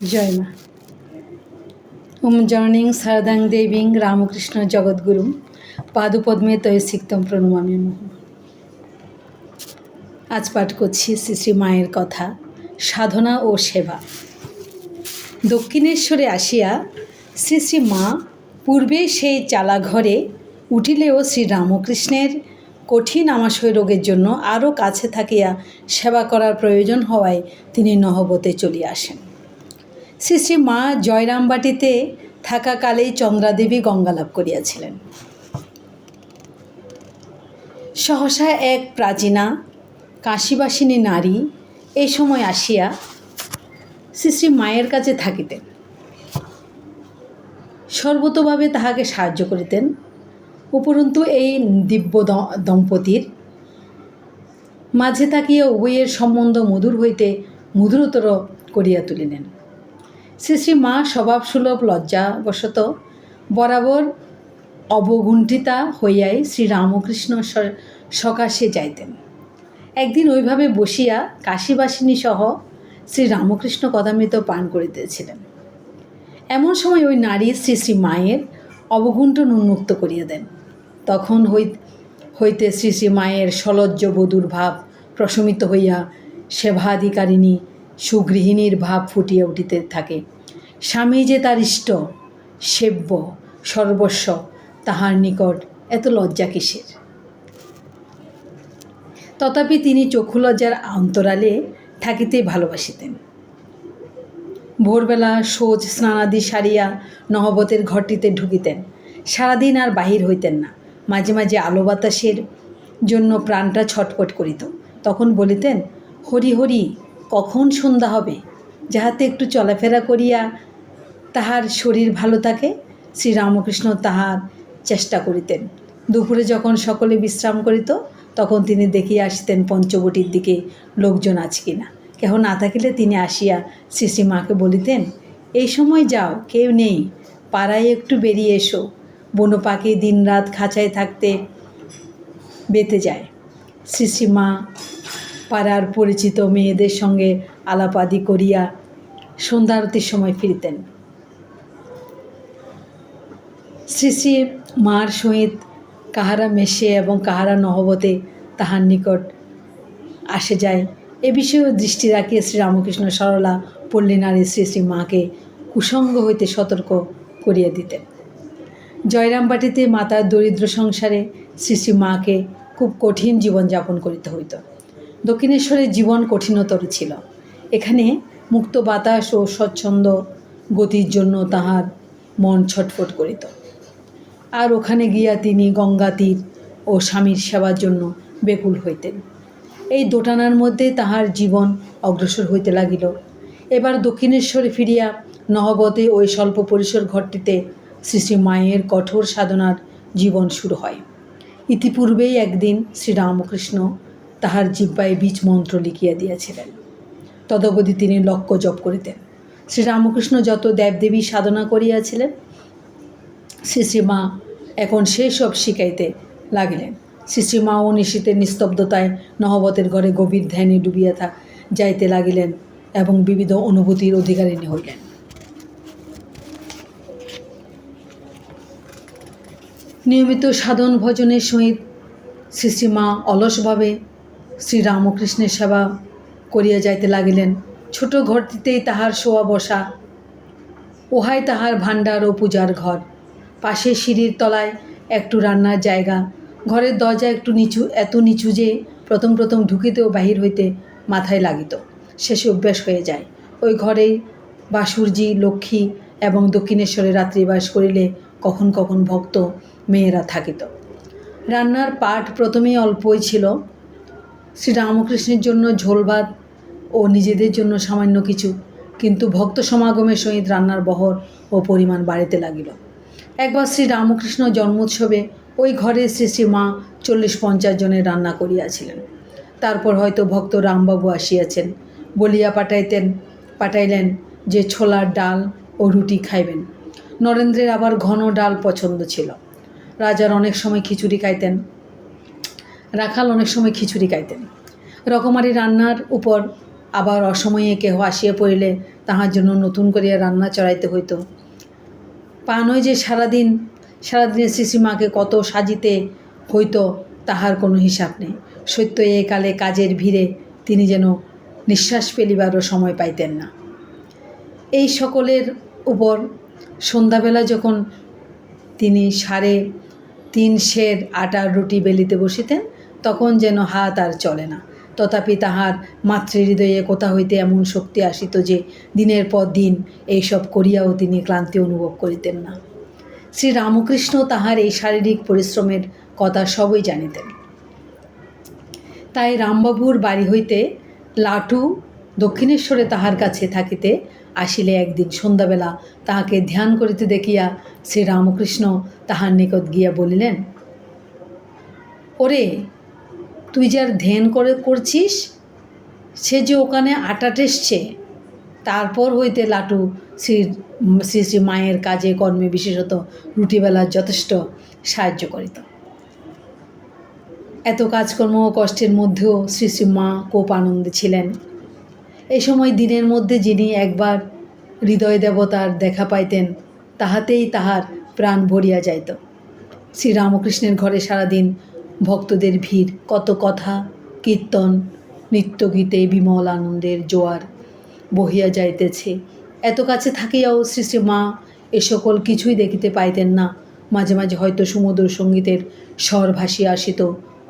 জয় মা। ওম জননীং শারদাং দেবীং রামকৃষ্ণ জগদ্গুরু পাদুপদ্মে তয় সিক্তম প্রণমামি মুহুঃ। আজ পাঠ করছি শ্রী শ্রী মায়ের কথা, সাধনা ও সেবা। দক্ষিণেশ্বরে আসিয়া শ্রী শ্রী মা পূর্বে সেই চালা ঘরে উঠিলেও শ্রী রামকৃষ্ণের কঠিন আমাশয় রোগের জন্য আরও কাছে থাকিয়া সেবা করার প্রয়োজন হওয়ায় তিনি নহবতে চলিয়া আসেন। শ্রী শ্রী মা জয়রামবাটিতে থাকাকালেই চন্দ্রাদেবী গঙ্গালাভ করিয়াছিলেন। সহসা এক প্রাচীনা, কাশীবাসিনী নারী এই সময় আসিয়া শ্রী শ্রী মায়ের কাছে থাকিতেন। সর্বতভাবে তাহাকে সাহায্য করিতেন। উপরন্তু এই দিব্য দম্পতির মাঝে থাকিয়া উভয়ের সম্বন্ধ মধুর হইতে মধুরতর করিয়া তুলিলেন। শ্রী শ্রী মা স্বভাবসুলভ লজ্জাবশত বরাবর অবগুণ্ঠিতা হইয়াই শ্রী রামকৃষ্ণ সকাশে যাইতেন। একদিন ওইভাবে বসিয়া কাশীবাসিনী সহ শ্রী রামকৃষ্ণ কথামৃত পান করিতেছিলেন। এমন সময় ওই নারী শ্রী শ্রী মায়ের অবগুণ্ঠন উন্মুক্ত করিয়া দেন। তখন হই হইতে শ্রী শ্রী মায়ের সলজ্জ বধূর ভাব প্রশমিত হইয়া সেবাধিকারিণী সুগৃহিণীর ভাব ফুটিয়া উঠিতে থাকে। স্বামী যে তার ইষ্ট, সেব্য, সর্বস্ব, তাহার নিকট এত লজ্জা কিসের? তথাপি তিনি চক্ষুলজ্জার অন্তরালে থাকিতে ভালোবাসিতেন। ভোরবেলা সোজ স্নানাদি সারিয়া নহবতের ঘরটিতে ঢুকিতেন। সারাদিন আর বাহির হইতেন না। মাঝে মাঝে আলো বাতাসের জন্য প্রাণটা ছটপট করিত। তখন বলিতেন, হরি হরি কখন সন্ধ্যা হবে? যাহাতে একটু চলাফেরা করিয়া তাহার শরীর ভালো থাকে, শ্রীরামকৃষ্ণ তাহার চেষ্টা করিতেন। দুপুরে যখন সকলে বিশ্রাম করিত, তখন তিনি দেখিয়া আসতেন পঞ্চবটির দিকে লোকজন আছে কিনা। কেহ না থাকিলে তিনি আসিয়া শ্রী মাকে বলিতেন, এই সময় যাও, কেউ নেই, পাড়ায় একটু বেরিয়ে এসো। বনো পাখি দিনরাত খাঁচায় থাকতে বেতে যায়। শ্রী মা পাড়ার পরিচিত মেয়েদের সঙ্গে আলাপাদি করিয়া সন্ধ্যারতির সময় ফিরতেন। শ্রী শ্রী মার সহিত কাহারা মেশে এবং কাহারা নহবতে তাহার নিকট আসে যায়। এ বিষয়েও দৃষ্টি রাখিয়া শ্রীরামকৃষ্ণ সরলা পল্লী নারী শ্রী শ্রী মাকে কুসঙ্গ হইতে সতর্ক করিয়া দিতেন। জয়রামবাটিতে মাতার দরিদ্র সংসারে শ্রী শ্রী মাকে খুব কঠিন জীবনযাপন করিতে হইত। দক্ষিণেশ্বরের জীবন কঠিনতর ছিল। এখানে মুক্ত বাতাস ও স্বচ্ছন্দ গতির জন্য তাহার মন ছটফট করিত। আর ওখানে গিয়া তিনি গঙ্গা তীর ও স্বামীর সেবার জন্য বেকুল হইতেন। এই দোটানার মধ্যে তাহার জীবন অগ্রসর হইতে লাগিল। এবার দক্ষিণেশ্বরে ফিরিয়া নহবতে ওই স্বল্প পরিসর ঘরটিতে শ্রী শ্রী মায়ের কঠোর সাধনার জীবন শুরু হয়। ইতিপূর্বেই একদিন শ্রীরামকৃষ্ণ তাহার জিব্বায় বীজ মন্ত্র লিখিয়া দিয়াছিলেন। তদবধি তিনি লক্ষ্য জপ করিতেন। শ্রীরামকৃষ্ণ যত দেবদেবী সাধনা করিয়াছিলেন, শ্রী শ্রীমা এখন সেসব শিখাইতে লাগিলেন। শ্রী শ্রীমা ও নিশীতের নিস্তব্ধতায় নহবতের ঘরে গভীর ধ্যানে ডুবিয়া থা যাইতে লাগিলেন এবং বিবিধ অনুভূতির অধিকারিণী হইলেন। নিয়মিত সাধন ভজনের সহিত শ্রী শ্রীমা অলসভাবে শ্রীরামকৃষ্ণের সেবা করিয়া যাইতে লাগিলেন। ছোট ঘরটিতেই তাহার শোয়া বসা ওহাই তাহার ভাণ্ডার ও পূজার ঘর। পাশে সিঁড়ির তলায় একটু রান্নার জায়গা, ঘরের দরজা একটু নিচু, এত নিচু যে প্রথম প্রথম ঢুকিতে ও বাহির হইতে মাথায় লাগিত। শেষে অভ্যাস হয়ে যায়। ওই ঘরেই বাসুরজি, লক্ষ্মী এবং দক্ষিণেশ্বরে রাত্রিবাস করিলে কখন কখন ভক্ত, মেয়েরা থাকিত। রান্নার পাট প্রথমেই অল্পই ছিল। শ্রীরামকৃষ্ণের জন্য ঝোল ভাত ও নিজেদের জন্য সামান্য কিছু, কিন্তু ভক্ত সমাগমের সহিত রান্নার বহর ও পরিমাণ বাড়িতে লাগিল। একবার শ্রী রামকৃষ্ণ জন্মোৎসবে ওই ঘরে শ্রী শ্রী মা চল্লিশ পঞ্চাশ জনের রান্না করিয়াছিলেন। তারপর হয়তো ভক্ত রামবাবু আসিয়াছেন, বলিয়া পাঠাইতেন, পাঠাইলেন যে ছোলার ডাল ও রুটি খাইবেন। নরেন্দ্রের আবার ঘন ডাল পছন্দ ছিল। রাজার অনেক সময় খিচুড়ি খাইতেন রাখাল অনেক সময় খিচুড়ি খাইতেন। রকমারি রান্নার উপর আবার অসময়ে কেহ আসিয়া পড়িলে তাহার জন্য নতুন করিয়া রান্না চড়াইতে হইত। পানই যে সারাদিন সারাদিনে শ্রীশ্রীমাকে কত সাজিতে হইতো তাহার কোনো হিসাব নেই। সত্য এ কালে কাজের ভিড়ে তিনি যেন নিঃশ্বাস ফেলিবারও সময় পাইতেন না। এই সকলের উপর সন্ধ্যাবেলা যখন তিনি সাড়ে তিন সের আটার রুটি বেলিতে বসিতেন তখন যেন হাত আর চলে না। তথাপি তাহার মাতৃহৃদয়ে কোথা হইতে এমন শক্তি আসিত যে, দিনের পর দিন এইসব করিয়াও তিনি ক্লান্তি অনুভব করিতেন না। শ্রী রামকৃষ্ণ তাহার এই শারীরিক পরিশ্রমের কথা সবই জানিতেন। তাই রামবাবুর বাড়ি হইতে লাটু দক্ষিণেশ্বরে তাহার কাছে থাকিতে আসিলে একদিন সন্ধ্যাবেলা তাহাকে ধ্যান করিতে দেখিয়া শ্রী রামকৃষ্ণ তাহার নিকট গিয়া বলিলেন, ওরে তুই যার ধ্যান করে করছিস? সে যে ওখানে আটা টেসছে তারপর হইতে লাটু শ্রী শ্রী শ্রী মায়ের কাজে, কর্মে বিশেষত রুটিবেলার যথেষ্ট সাহায্য করিত। এত কাজকর্ম ও কষ্টের মধ্যেও শ্রী শ্রী মা কোপ আনন্দে ছিলেন। এই সময় দিনের মধ্যে যিনি একবার হৃদয় দেবতার দেখা পাইতেন, তাহাতেই তাহার প্রাণ ভরিয়া যাইত। শ্রীরামকৃষ্ণের ঘরে সারাদিন ভক্তদের ভিড়, কত কথা, কীর্তন, নৃত্যগীতে বিমল আনন্দের জোয়ার বহিয়া যাইতেছে। এত কাছে থাকিয়াও শ্রী শ্রী মা এ সকল কিছুই দেখিতে পাইতেন না। মাঝে মাঝে হয়তো সুমধুর সঙ্গীতের স্বর ভাসিয়া আসিত।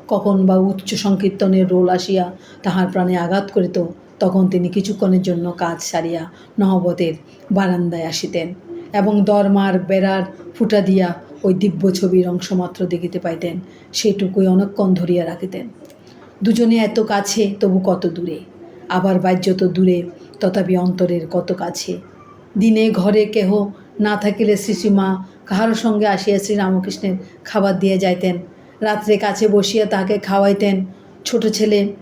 কখন বা উচ্চ সংকীর্তনের রোল আসিয়া তাহার প্রাণে আঘাত করিত, তখন তিনি কিছুক্ষণের জন্য কাজ সারিয়া নহবতের বারান্দায় আসিতেন এবং দরমার বেড়ার ফুটা দিয়া ওই দিব্য ছবির অংশমাত্র দেখিতে পাইতেন, সেটুকুই অনেকক্ষণ ধরিয়া রাখিতেন। দুজনে এত কাছে, তবু কত দূরে? আবার বাহ্যত দূরে, তথাপি অন্তরের কত কাছে? দিনে ঘরে কেহ না থাকিলে শ্রীশ্রীমা কাহার সঙ্গে আসিয়া শ্রী রামকৃষ্ণের খাবার দিয়ে যাইতেন। রাত্রে কাছে বসিয়া তাহাকে খাওয়াইতেন। ছোট ছেলে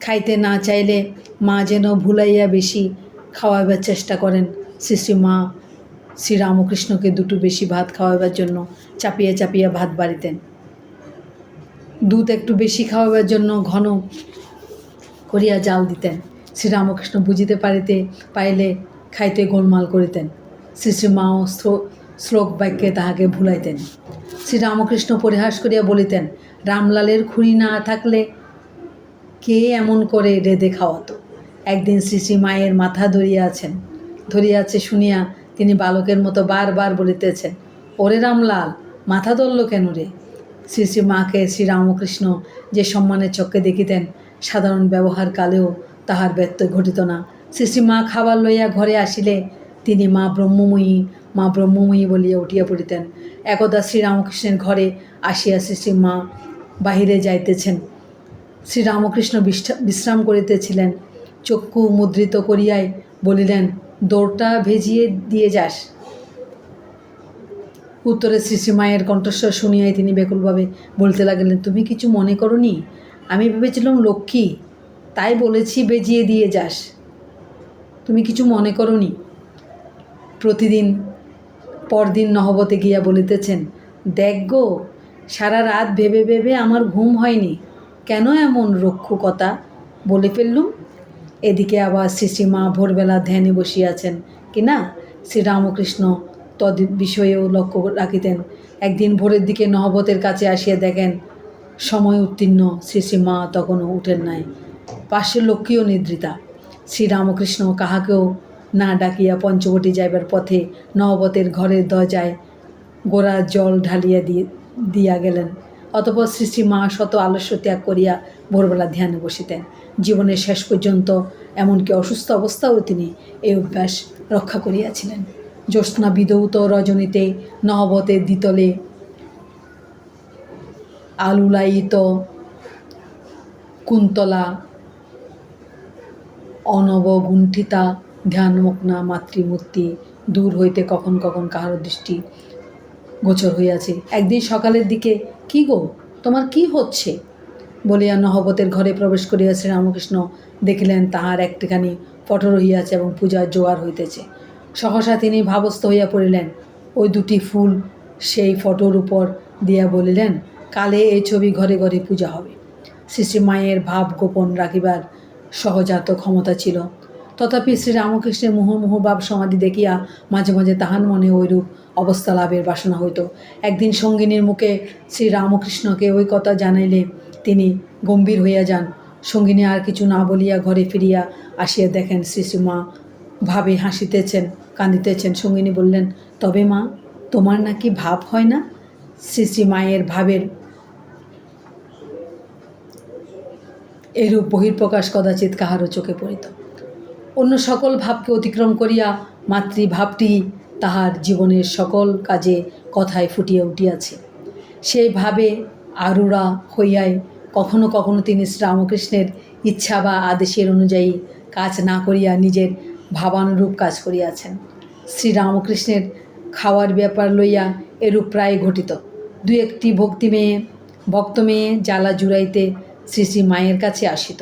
খাইতে না চাইলে মা যেন ভুলাইয়া বেশি খাওয়াইবার চেষ্টা করেন। শ্রী শ্রী মা শ্রী রামকৃষ্ণকে দুটো বেশি ভাত খাওয়াবার জন্য চাপিয়া চাপিয়া ভাত বাড়িতেন। দুধ একটু বেশি খাওয়াবার জন্য ঘন করিয়া জাল দিতেন। শ্রীরামকৃষ্ণ বুঝিতে পারিতে পাইলে খাইতে গোলমাল করিতেন। শ্রী শ্রী মাও শ্লো- শ্লোক বাক্যে তাহাকে ভুলাইতেন। শ্রীরামকৃষ্ণ পরিহাস করিয়া বলিতেন, রামলালের খুঁড়ি না থাকলে কে এমন করে রেঁধে খাওয়াতো? একদিন শ্রী শ্রী মায়ের মাথা ধরিয়া আছেন ধরিয়াছে শুনিয়া তিনি বালকের মতো বারবার বলিতেছেন, ওরে রামলাল, মাথা ধরল কেন রে? শ্রী শ্রী মাকে শ্রীরামকৃষ্ণ যে সম্মানের চক্ষে দেখিতেন, সাধারণ ব্যবহার কালেও তাহার ব্যত্যয় ঘটিত না। শ্রী শ্রী মা খাবার লইয়া ঘরে আসিলে, তিনি মা ব্রহ্মময়ী মা ব্রহ্মময়ী বলিয়া উঠিয়া পড়িতেন। একদা শ্রীরামকৃষ্ণের ঘরে আসিয়া শ্রী শ্রী মা বাহিরে যাইতেছেন। শ্রীরামকৃষ্ণ বিশ্রা- বিশ্রাম করিতেছিলেন। চক্ষু মুদ্রিত করিয়াই বলিলেন দৌড়টা ভেজিয়ে দিয়ে যাস। উত্তরে শ্রী শ্রীমায়ের কণ্ঠস্বর শুনিয়াই তিনি বেকুলভাবে বলতে লাগলেন, তুমি কিছু মনে করনি? আমি ভেবেছিলাম লক্ষ্মী, তাই বলেছি বেজিয়ে দিয়ে যাস। তুমি কিছু মনে করনি? প্রতিদিন, পরদিন নহবতে গিয়া বলিতেছেন, দেখ গো, সারা রাত ভেবে ভেবে আমার ঘুম হয়নি। কেন এমন রক্ষকতা? বলে ফেললুম। এদিকে আবার শ্রী মা ভোরবেলা ধ্যানে বসিয়াছেন কি না? শ্রীরামকৃষ্ণ তদ বিষয়েও লক্ষ্য রাখিতেন। একদিন ভোরের দিকে নহবতের কাছে আসিয়া দেখেন, সময় উত্তীর্ণ। শ্রী মা তখনও উঠেন নাই। পাশের লক্ষ্মীও নিদ্রিতা। শ্রীরামকৃষ্ণ কাহাকেও না ডাকিয়া পঞ্চবটি যাইবার পথে নহবতের ঘরের দরজায় গোড়া জল ঢালিয়া দিয়ে দিয়া গেলেন। অতপর শ্রী শ্রী মা শত আলস্য ত্যাগ করিয়া ভোরবেলা ধ্যানে বসিতেন। জীবনের শেষ পর্যন্ত এমনকি অসুস্থ অবস্থাও তিনি এই অভ্যাস রক্ষা করিয়াছিলেন। জ্যোৎস্না বিদৌত রজনীতে নহবতের দ্বিতলে আলুলায়িত কুন্তলা অনবগুণ্ঠিতা ধ্যানমগ্না মাতৃমূর্তি দূর হইতে কখন কখন কাহার দৃষ্টি গোচর হইয়াছে। একদিন সকালের দিকে, কি গো, তোমার কি হচ্ছে? বলিয়া নহবতের ঘরে প্রবেশ করিয়া শ্রীরামকৃষ্ণ দেখিলেন তাহার একটিখানি ফটো রহিয়াছে এবং পূজার জোয়ার হইতেছে। সহসা তিনি ভাবস্থ হইয়া পড়িলেন, ওই দুটি ফুল সেই ফটোর উপর দিয়া বলিলেন, কালে এই ছবি ঘরে ঘরে পূজা হবে। শ্রী মায়ের ভাব গোপন রাখিবার সহজাত ক্ষমতা ছিল। তথাপি শ্রীরামকৃষ্ণের মুহুর্মুহু ভাব সমাধি দেখিয়া মাঝে মাঝে তাহার মনে ওইরূপ অবস্থা লাভের বাসনা হইত। একদিন সঙ্গিনীর মুখে শ্রীরামকৃষ্ণকে ওই কথা জানাইলে তিনি গম্ভীর হইয়া যান। সঙ্গিনী আর কিছু না বলিয়া ঘরে ফিরিয়া আসিয়া দেখেন শ্রী শ্রীমা ভাবে হাসিতেছেন, কাঁদিতেছেন। সঙ্গিনী বললেন, তবে মা, তোমার নাকি ভাব হয় না? শ্রী মায়ের ভাবের এরূপ বহির্প্রকাশ কদাচিৎ কাহারও চোখে পড়িত। অন্য সকল ভাবকে অতিক্রম করিয়া মাতৃভাবটি তাহার জীবনের সকল কাজে কথায় ফুটিয়া উঠিয়াছে। সেই ভাবে আরুরা হইয়াই কখনো কখনো তিনি শ্রীরামকৃষ্ণের ইচ্ছা বা আদেশের অনুযায়ী কাজ না করিয়া নিজের ভাবানুরূপ কাজ করিয়াছেন। শ্রীরামকৃষ্ণের খাওয়ার ব্যাপার লইয়া এরূপ প্রায় ঘটিত। দু একটি ভক্তি মেয়ে, ভক্ত মেয়ে জ্বালা জুড়াইতে শ্রী শ্রী মায়ের কাছে আসিত।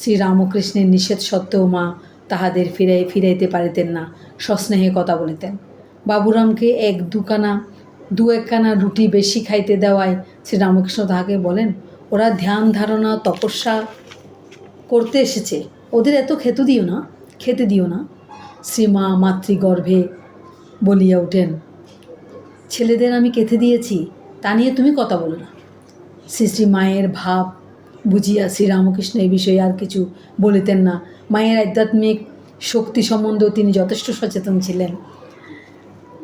শ্রীরামকৃষ্ণের নিষেধ সত্ত্বেও মা তাহাদের ফিরাই ফিরাইতে পারিতেন না, সস্নেহে কথা বলিতেন। বাবুরামকে এক দুখানা, দু একখানা রুটি বেশি খাইতে দেওয়ায় শ্রীরামকৃষ্ণ তাহাকে বলেন ওরা ধ্যান ধারণা, তপস্যা করতে এসেছে। ওদের এত খেতে দিও না, খেতে দিও না। শ্রীমা মাতৃগর্ভে বলিয়া উঠেন ছেলেদের আমি কেথে দিয়েছি, তা নিয়ে তুমি কথা বলো না। শ্রী শ্রী মায়ের ভাব বুঝিয়া শ্রীরামকৃষ্ণ এই বিষয়ে আর কিছু বলিতেন না। মায়ের আধ্যাত্মিক শক্তি সম্বন্ধেও তিনি যথেষ্ট সচেতন ছিলেন।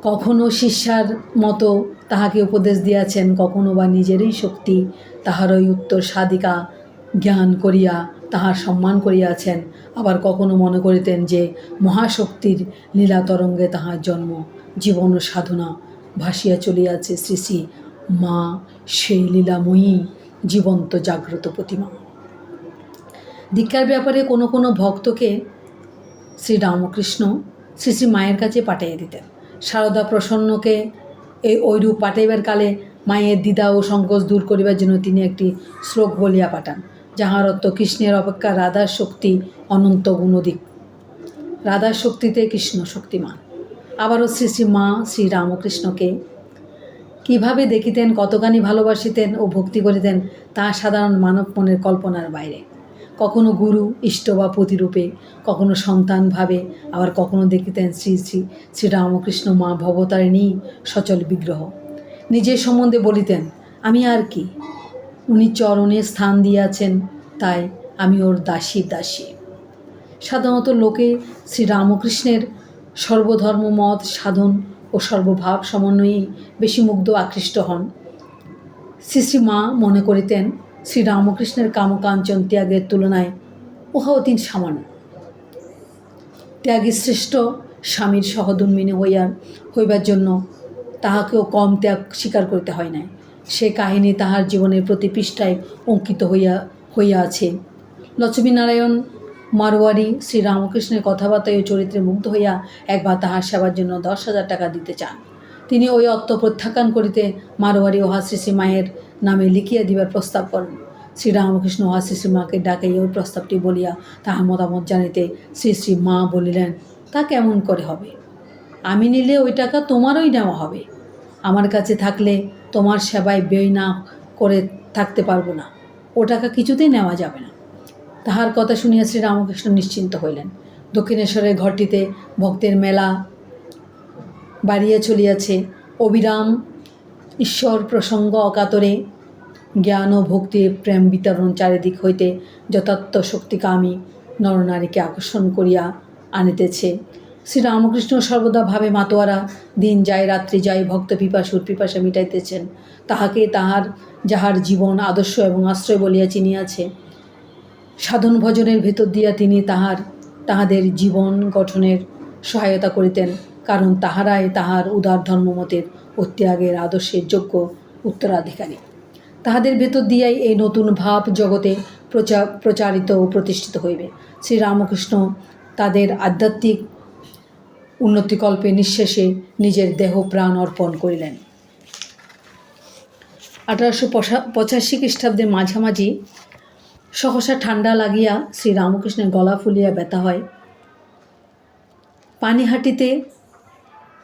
কখনো শিষ্যার মতো তাহাকে উপদেশ দিয়াছেন, কখনো বা নিজেরই শক্তি তাহারই উত্তর সাধিকা জ্ঞান করিয়া তাহার সম্মান করিয়াছেন। আবার কখনো মনে করিতেন যে, মহাশক্তির লীলা তরঙ্গে তাহার জন্ম, জীবন সাধনা ভাসিয়া চলিয়াছে শ্রী শ্রী মা সেই লীলাময়ী জীবন্ত জাগ্রত প্রতিমা। দীক্ষার ব্যাপারে কোনো কোনো ভক্তকে শ্রী রামকৃষ্ণ শ্রী শ্রী মায়ের কাছে পাঠাইয়া দিতেন। সারদা প্রসন্নকে এই ঐরূপ পাঠাইবার কালে মায়ের দ্বিধা ও সংকোচ দূর করিবার জন্য তিনি একটি শ্লোক বলিয়া পাঠান, যাহার অর্থ কৃষ্ণের অপেক্ষা রাধার শক্তি অনন্ত গুণদিক রাধার শক্তিতে কৃষ্ণ শক্তিমান। আবারও শ্রী শ্রী মা শ্রী রামকৃষ্ণকে কীভাবে দেখিতেন, কতখানি ভালোবাসিতেন ও ভক্তি করিতেন, তা সাধারণ মানব মনের কল্পনার বাইরে। কখনো গুরু, ইষ্ট বা প্রতিরূপে, কখনো সন্তান ভাবে, আবার কখনো দেখিতেন শ্রী শ্রী শ্রীরামকৃষ্ণ মা ভবতারিণী সচল বিগ্রহ। নিজের সম্বন্ধে বলিতেন, আমি আর কি? উনি চরণে স্থান দিয়াছেন, তাই আমি ওর দাসী দাসী। সাধারণত লোকে শ্রীরামকৃষ্ণের সর্বধর্ম মত সাধন ও সর্বভাব সমন্বয়েই বেশি মুগ্ধ, আকৃষ্ট হন। শ্রী শ্রী মা মনে করিতেন, শ্রীরামকৃষ্ণের কামকাঞ্চন ত্যাগের তুলনায় উহা অতি সামান্য। ত্যাগী শ্রেষ্ঠ স্বামীর সহধর্মিনী হইয়া হইবার জন্য তাহাকেও কম ত্যাগ স্বীকার করিতে হয় নাই। সে কাহিনী তাহার জীবনের প্রতি পৃষ্ঠায় অঙ্কিত হইয়া হইয়া আছে। লক্ষ্মীনারায়ণ মারোয়ারি শ্রীরামকৃষ্ণের কথাবার্তায় ও চরিত্রে মুগ্ধ হইয়া একবার তাহার সেবার জন্য দশ হাজার টাকা দিতে চান। তিনি ওই অর্থ প্রত্যাখ্যান করিতে মারোয়ারি ও হাসিসি মায়ের নামে লিখিয়া দিবার প্রস্তাব করেন। শ্রীরামকৃষ্ণ হাসিসি মাকে ডাকাইয়া ওই প্রস্তাবটি বলিয়া তাহার মতামত জানিতে শ্রী শ্রী মা বলিলেন, তা কেমন করে হবে? আমি নিলে ওই টাকা তোমারই নেওয়া হবে। আমার কাছে থাকলে তোমার সেবায় ব্যয় না করে থাকতে পারব না। ও টাকা কিছুতেই নেওয়া যাবে না। তাহার কথা শুনিয়া শ্রীরামকৃষ্ণ নিশ্চিন্ত হইলেন। দক্ষিণেশ্বরের ঘরটিতে ভক্তের মেলা বাড়িয়া চলিয়াছে। অবিরাম ঈশ্বর প্রসঙ্গ অকাতরে জ্ঞান ও ভক্তির প্রেম বিতরণ চারিদিক হইতে যথার্থ শক্তিকামী নরনারীকে আকর্ষণ করিয়া আনিতেছে। শ্রীরামকৃষ্ণ সর্বদা ভাবে মাতোয়ারা, দিন যায়, রাত্রি যায়, ভক্ত পিপাসুর পিপাসা মিটাইতেছেন। তাহাকে তাহার, যাহার জীবন আদর্শ এবং আশ্রয় বলিয়া চিনিয়াছে, সাধন ভজনের ভেতর দিয়া তিনি তাহার, তাহাদের জীবন গঠনের সহায়তা করিতেন, কারণ তাহারাই তাহার উদার ধর্মমতের ও ত্যাগের আদর্শের যোগ্য উত্তরাধিকারী। তাহাদের ভেতর দিয়াই এই নতুন ভাব জগতে প্রচার প্রচারিত ও প্রতিষ্ঠিত হইবে। শ্রীরামকৃষ্ণ তাদের আধ্যাত্মিক উন্নতিকল্পে নিঃশেষে নিজের দেহ প্রাণ অর্পণ করিলেন। আঠারোশো পঁচাশি খ্রিস্টাব্দের মাঝামাঝি সহসা ঠান্ডা লাগিয়া শ্রীরামকৃষ্ণের গলা ফুলিয়া ব্যথা হয়। পানিহাটিতে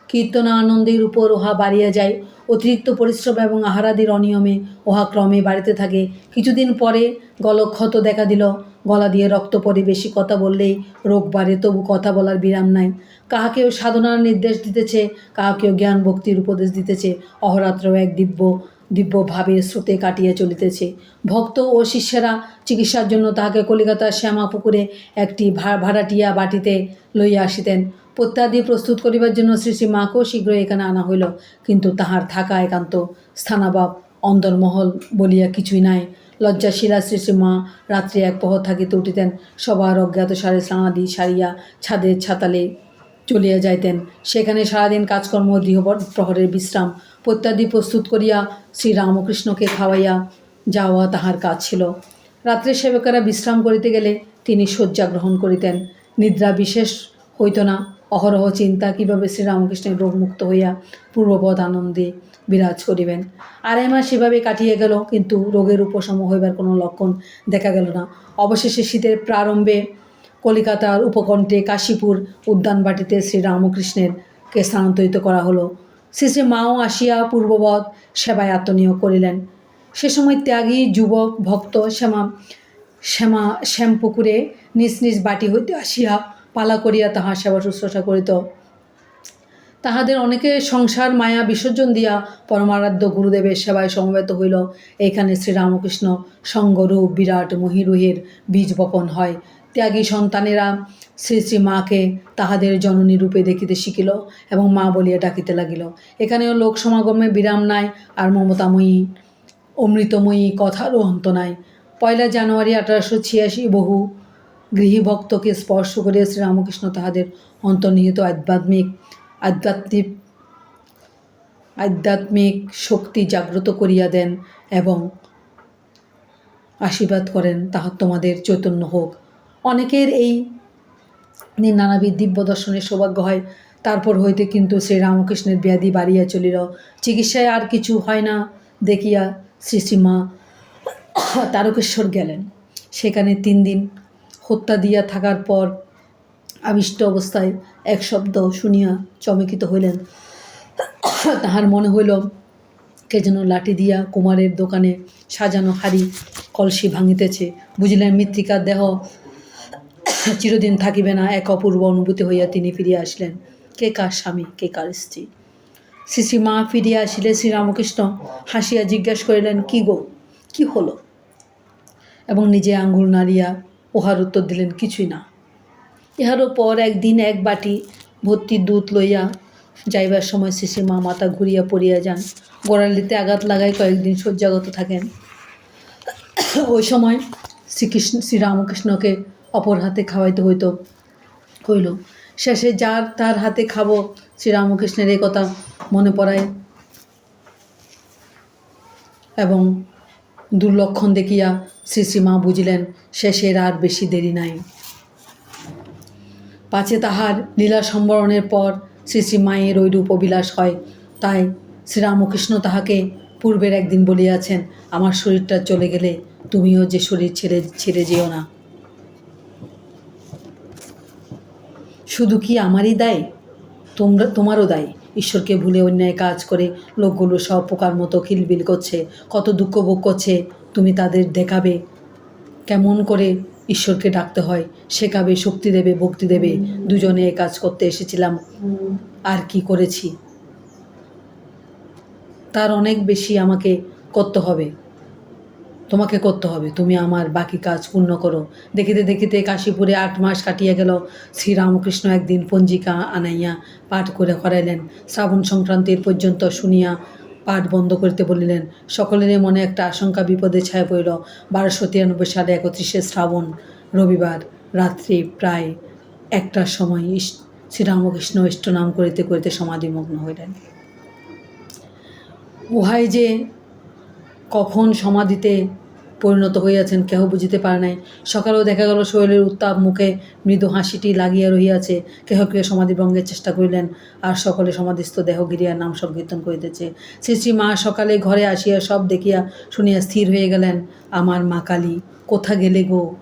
কীর্তনা আনন্দের উপর উহা বাড়িয়া যায়। অতিরিক্ত পরিশ্রম এবং আহারাদির অনিয়মে উহা ক্রমে বাড়িতে থাকে। কিছুদিন পরে গলক্ষত দেখা দিল, গলা দিয়ে রক্ত পড়ে বেশি কথা বললেই রোগ বাড়ে, তবু কথা বলার বিরাম নাই। কাহাকেও সাধনার নির্দেশ দিতেছে, কাহাকেও জ্ঞান ভক্তির উপদেশ দিতেছে অহরাত্র এক দিব্য দিব্য ভাবের স্রোতে কাটিয়ে চলিতেছে। ভক্ত ও শিষ্যেরা চিকিৎসার জন্য তাহাকে কলিকাতার শ্যামাপুকুরে একটি ভা- ভাড়াটিয়া বাটিতে লইয়া আসিতেন। প্রত্যাদি প্রস্তুত করিবার জন্য শ্রী শ্রী মাকেও শীঘ্রই এখানে আনা হইল। কিন্তু তাহার থাকা একান্ত স্থানাভাব অন্দরমহল বলিয়া কিছুই নাই। লজ্জাশীলা শ্রী শ্রী মা রাত্রি এক প্রহর থাকিতে উঠিতেন। সবার অজ্ঞাত সারে স্নানাদি সারিয়া ছাদের ছাতালে চলিয়া যাইতেন। সেখানে সারাদিন কাজকর্ম গৃহ প্রহরের বিশ্রাম প্রত্যাদি প্রস্তুত করিয়া শ্রী রামকৃষ্ণকে খাওয়াইয়া যাওয়া তাহার কাজ ছিল। রাত্রে সেবকেরা বিশ্রাম করিতে গেলে তিনি শয্যা গ্রহণ করিতেন। নিদ্রা বিশেষ হইত না। অহরহ চিন্তা কীভাবে শ্রীরামকৃষ্ণের রোগমুক্ত হইয়া পূর্ববৎ আনন্দে বিরাজ করিবেন। আড়াই মাস সেভাবে কাটিয়ে গেল, কিন্তু রোগের উপশম হইবার কোনো লক্ষণ দেখা গেল না। অবশেষে শীতের প্রারম্ভে কলিকাতার উপকণ্ঠে কাশীপুর উদ্যানবাটিতে শ্রীরামকৃষ্ণের কে স্থানান্তরিত করা হলো। শ্রী শ্রী মাও আসিয়া পূর্ববৎ সেবায় আত্মনিয়োগ করিলেন। সে সময় ত্যাগী, যুবক, ভক্ত, শ্যামা শ্যামা, শ্যামপুকুরে নিজ নিজ বাটি হইতে আসিয়া পালা করিয়া তাহার সেবা শুশ্রূষা করিত। তাহাদের অনেকে সংসার, মায়া, বিসর্জন দিয়া পরমারাধ্য গুরুদেবের সেবায় সমবেত হইল। এইখানে শ্রীরামকৃষ্ণ সঙ্গরূপ বিরাট মহিরুহের বীজ বপন হয়। ত্যাগী সন্তানেরা শ্রী শ্রী মাকে তাহাদের জননী রূপে দেখিতে শিখিল এবং মা বলিয়া ডাকিতে লাগিল। এখানেও লোক সমাগমে বিরাম নাই আর মমতাময়ী, অমৃতময়ী কথারও অন্ত নাই। পয়লা জানুয়ারি আঠারোশো ছিয়াশি বহু গৃহীভক্তকে স্পর্শ করিয়া শ্রীরামকৃষ্ণ তাহাদের অন্তর্নিহিত আধ্যাত্মিক আধ্যাত্মিক আধ্যাত্মিক শক্তি জাগ্রত করিয়া দেন এবং আশীর্বাদ করেন তাহা তোমাদের চৈতন্য হোক। অনেকের এই নানাবিধ দিব্য দর্শনের সৌভাগ্য হয়, তারপর হইতে কিন্তু শ্রীরামকৃষ্ণের ব্যাধি বাড়িয়া চলিল। চিকিৎসায় আর কিছু হয় না দেখিয়া শ্রী শ্রীমা তারকেশ্বর গেলেন। সেখানে তিন দিন হত্যা দিয়া থাকার পর আবিষ্ট অবস্থায় এক শব্দ শুনিয়া চমকিত হইলেন। তাহার মনে হইল, কে যেন লাঠি দিয়া কুমারের দোকানে সাজানো হাড়ি কলসি ভাঙিতেছে। বুঝিলেন, মৃত্তিকার দেহ চিরদিন থাকিবে না, এক অপূর্ব অনুভূতি হইয়া তিনি ফিরিয়া আসলেন। কে কার স্বামী, কে কার স্ত্রী? শ্রী মা ফিরিয়া আসিলে শ্রীরামকৃষ্ণ হাসিয়া জিজ্ঞাসা করিলেন, কি গো, কি হলো? এবং নিজে আঙ্গুল নাড়িয়া উহার উত্তর দিলেন, কিছুই না। ইহারও পর একদিন এক বাটি ভর্তি দুধ লইয়া যাইবার সময় শেষে মা মাথা ঘুরিয়া পড়িয়া যান। গোড়ালিতে আঘাত লাগাই কয়েকদিন শয্যাগত থাকেন। ওই সময় শ্রীকৃষ্ণ, শ্রীরামকৃষ্ণকে অপর হাতে খাওয়াইতে হইত, হইল। শেষে যার তার হাতে খাব শ্রীরামকৃষ্ণের এই কথা মনে পড়ায় এবং দুর্লক্ষণ দেখিয়া শ্রী শ্রীমা বুঝিলেন, শেষের আর বেশি দেরি নাই। পাছে তাহার লীলা সম্বরণের পর শ্রী শ্রী মায়ের ওইরূপ অবিলাস হয়। তাই শ্রীরামকৃষ্ণ তাহাকে পূর্বের একদিন বলিয়াছেন, আমার শরীরটা চলে গেলে তুমিও যে শরীর ছেড়ে ছেড়ে যেও না। শুধু কি আমারই দায়? তোমরা, তোমারও দায়। ঈশ্বরকে ভুলে অন্যায় কাজ করে লোকগুলো সব পোকার মতো খিলবিল করছে, কত দুঃখ ভোগ করছে, তুমি তাদের দেখাবে। কেমন করে ঈশ্বরকে ডাকতে হয়, শেখাবে, শক্তি দেবে, ভক্তি দেবে। দুজনে এ কাজ করতে এসেছিলাম। আর কি করেছি? তার অনেক বেশি আমাকে করতে হবে। তোমাকে করতে হবে। তুমি আমার বাকি কাজ পূর্ণ করো। দেখিতে দেখিতে কাশীপুরে আট মাস কাটিয়া গেল। শ্রীরামকৃষ্ণ একদিন পঞ্জিকা আনাইয়া পাঠ করে করাইলেন শ্রাবণ সংক্রান্তির পর্যন্ত শুনিয়া পাঠ বন্ধ করিতে বলিলেন সকলের মনে একটা আশঙ্কা বিপদে ছায়া পড়ল। বারোশো তিরানব্বই সালে একত্রিশে শ্রাবণ রবিবার রাত্রি প্রায় একটার সময় শ্রীরামকৃষ্ণ ইষ্ট নাম করিতে করিতে সমাধিমগ্ন হইলেন। উহাই যে কখন সমাধিতে পরিণত হইয়াছেন কেহ বুঝিতে পারে নাই। সকালেও দেখা গেল শরীরের উত্তাপ, মুখে মৃদু হাসিটি লাগিয়া রহিয়াছে। কেহ কেহ সমাধিভঙ্গের চেষ্টা করিলেন আর সকলে সমাধিস্থ দেহ গিরিয়া নাম সংকীর্তন করিতেছে। শ্রী শ্রী মা সকালে ঘরে আসিয়া সব দেখিয়া শুনিয়া স্থির হয়ে গেলেন, আমার মা কালী, কোথা গেলে গো?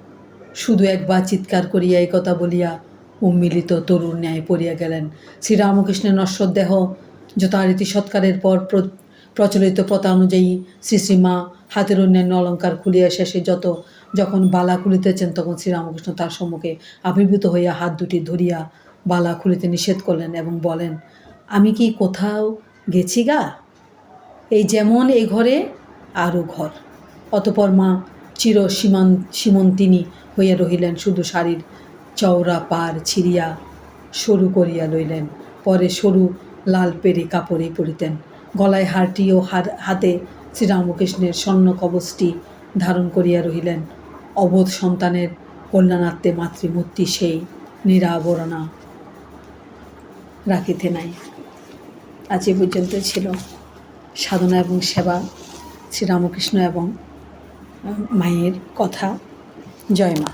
শুধু একবার চিৎকার করিয়া এই কথা বলিয়া উম্মিলিত তরুণ ন্যায় পড়িয়া গেলেন। শ্রীরামকৃষ্ণের নশ্বর দেহ যথারীতি সৎকারের প্র- প্রচলিত প্রথা অনুযায়ী শ্রী শ্রী মা হাতের অন্যান্য অলঙ্কার খুলিয়া শেষে যত, যখন বালা খুলিতেছেন তখন শ্রীরামকৃষ্ণ তার সম্মুখে আবির্ভূত হইয়া হাত দুটি ধরিয়া বালা খুলিতে নিষেধ করলেন এবং বলেন, আমি কি কোথাও গেছি গা? এই যেমন এই ঘরে, আরও ঘর। অতপর মা চির সীমান, সীমন্তিনী হইয়া রহিলেন, শুধু শাড়ির চওড়া পার ছিঁড়িয়া সরু করিয়া লইলেন। পরে সরু লাল পেরে কাপড়ে পরিতেন। গলায় হারটি ও হাতে শ্রীরামকৃষ্ণের স্বর্ণ কবচটি ধারণ করিয়া রহিলেন। অবোধ সন্তানের কল্যাণার্থে মাতৃমূর্তি সেই নিরাবরণা রাখিতে নাই। আজ এ পর্যন্ত ছিল। সাধনা এবং সেবা শ্রীরামকৃষ্ণ এবং মায়ের কথা। জয় মা।